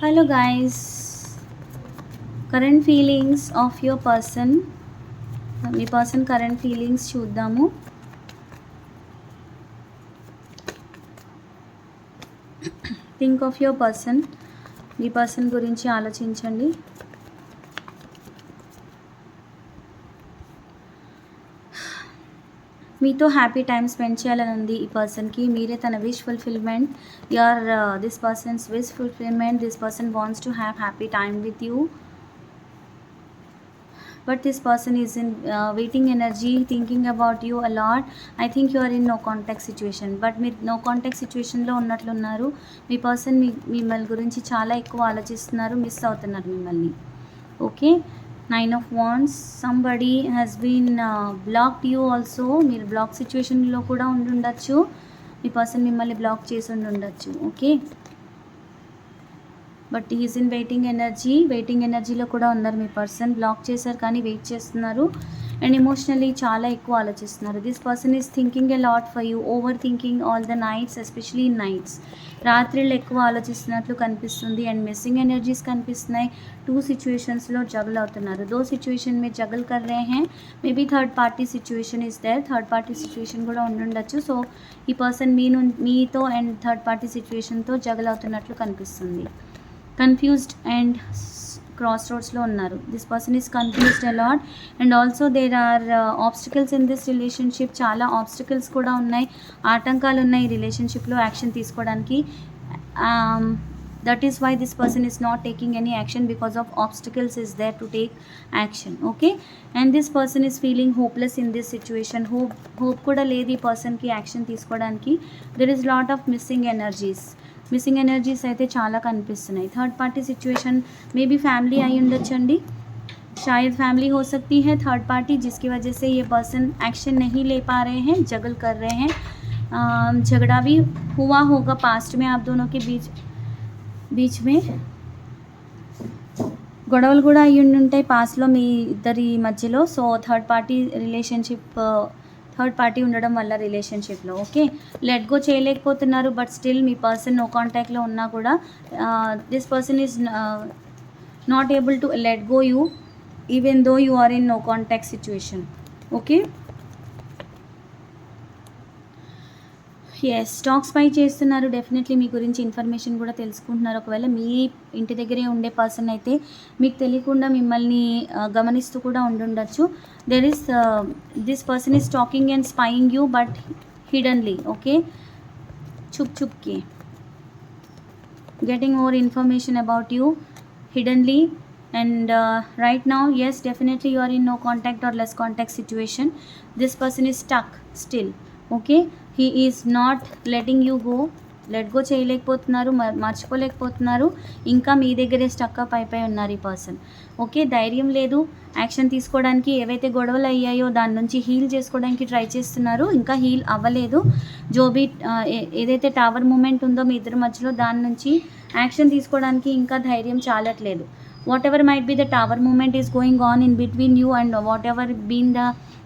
Hello guys current feelings of your person me person current feelings చూద్దాము. Think of your person మీ person గురించి ఆలోచించండి. మీతో happy time spend చేయాలని ఉంది ఈ పర్సన్కి. మీరే తన wish fulfilment your this persons wish fulfilment this person wants to have happy time with you. but this person is in uh, waiting energy thinking about you a lot i think you are in no contact situation but మీరు no contact సిచ్యువేషన్లో ఉన్నట్లున్నారు. మీ person మీ మిమ్మల్ని గురించి చాలా ఎక్కువ ఆలోచిస్తున్నారు miss అవుతున్నారు మిమ్మల్ని. Okay? Nine of wands somebody has been blocked you also మీరు బ్లాక్ సిచ్యువేషన్లో కూడా ఉండి ఉండొచ్చు మీ పర్సన్ మిమ్మల్ని బ్లాక్ చేసి ఉండి ఉండొచ్చు okay but he's in waiting energy waiting ఎనర్జీలో కూడా ఉన్నారు మీ పర్సన్ బ్లాక్ చేశారు కానీ వెయిట్ చేస్తున్నారు. అండ్ ఎమోషనలీ చాలా ఎక్కువ ఆలోచిస్తున్నారు. This person is thinking a lot for you overthinking all the nights especially nights రాత్రిళ్ళు ఎక్కువ ఆలోచిస్తున్నట్లు కనిపిస్తుంది అండ్ మిస్సింగ్ ఎనర్జీస్ కనిపిస్తున్నాయి. టూ సిచ్యువేషన్స్లో జగల్ అవుతున్నారు. దో సిచ్యువేషన్ మీరు జగల్ కర్ రే హే. Maybe third party situation is there third party situation కూడా ఉండుండొచ్చు. సో ఈ పర్సన్ మీ మీతో అండ్ థర్డ్ పార్టీ సిచ్యువేషన్తో జగల్ అవుతున్నట్లు కనిపిస్తుంది. కన్ఫ్యూజ్డ్ అండ్ క్రాస్ రోడ్స్లో ఉన్నారు. This person is confused a lot and also there are obstacles in this relationship చాలా ఆబ్స్టికల్స్ కూడా ఉన్నాయి. ఆటంకాలు ఉన్నాయి ఈ రిలేషన్షిప్లో యాక్షన్ తీసుకోవడానికి. That is why this person is not taking any action because of obstacles is there to take action okay and this person is feeling hopeless in this situation hope hope కూడా లేదు ఈ పర్సన్కి action తీసుకోవడానికి. There is lot of missing energies missing energies అయితే చాలా కనిపిస్తున్నాయి third party situation मे भी family I ఉండొచ్చండి शायद फैमिली हो सकती है थर्ड पार्टी जिसकी वजह से ये पर्सन एक्शन नहीं ले पा रहे हैं जगल कर रहे हैं अम, झगड़ा भी हुआ होगा पास्ट में आप दोनों के बीच बीच में గొడవలు కూడా అయ్యి ఉండి ఉంటాయి పాస్ట్లో మీ ఇద్దరి మధ్యలో so third party relationship third party ఉండడం వల్ల రిలేషన్షిప్లో ఓకే లెట్ గో చేయలేకపోతున్నారు బట్ స్టిల్ మీ పర్సన్ నో కాంటాక్ట్లో ఉన్నా కూడా this person is not able to let go you even though you are in no contact situation okay yes stalks పై చేస్తున్నారు. డెఫినెట్లీ మీ గురించి ఇన్ఫర్మేషన్ కూడా తెలుసుకుంటున్నారు. ఒకవేళ మీ ఇంటి దగ్గరే ఉండే పర్సన్ అయితే మీకు తెలియకుండా మిమ్మల్ని గమనిస్తూ కూడా ఉండుండొచ్చు. There is this person is talking and spying you but hiddenly okay చుప్ చుప్కి getting over information about you hiddenly and right now as definitely you in no contact or less contact situation this person is stuck still okay? He is not letting you go let go చేయలేకపోతున్నారు మ- మర్చిపోలేకపోతున్నారు. ఇంకా మీ దగ్గరే stuck up అయిపోయి ఉన్నారు ఈ person okay? ధైర్యం లేదు. Action తీసుకోవడానికి ఏవైతే గొడవలు అయ్యాయో దాని నుంచి హీల్ చేసుకోవడానికి ట్రై చేస్తున్నారు. ఇంకా హీల్ అవ్వలేదు. జోబీ ఏ- ఏదైతే టవర్ మూమెంట్ ఉందో మీ ఇద్దరి మధ్యలో దాని నుంచి యాక్షన్ తీసుకోవడానికి ఇంకా ధైర్యం చాలట్లేదు. Whatever might be the tower moment is going on in between you and whatever been the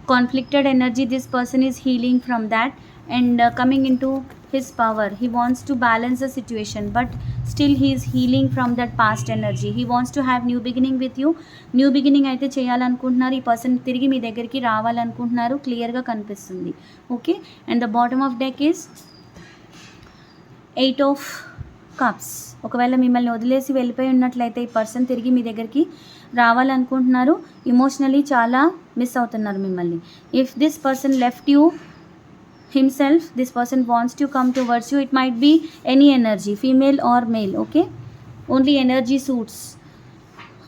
conflicted energy this person is healing from that and uh, coming into his power he wants to balance the situation but still he is healing from that past energy he wants to have new beginning with you new beginning అయితే చేయాలనుకుంటున్నారు ఈ person తిరిగి మీ దగ్గరికి రావాలనుకుంటున్నారు క్లియర్గా కనిపిస్తుంది okay and the bottom of deck is eight of cups ఒకవేళ మిమ్మల్ని వదిలేసి వెళ్ళిపోయి ఉన్నట్లయితే ఈ పర్సన్ తిరిగి మీ దగ్గరికి రావాలనుకుంటున్నారు ఇమోషనలీ చాలా మిస్ అవుతున్నారు మిమ్మల్ని. If this person left you himself this person wants to come towards you it might be any energy female or male okay only energy suits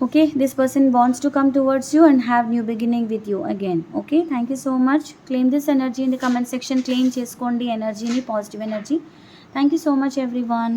okay this person wants to come towards you and have new beginning with you again okay thank you so much claim this energy in the comment section claim చేసుకోండి. ఎనర్జీని positive energy thank you so much everyone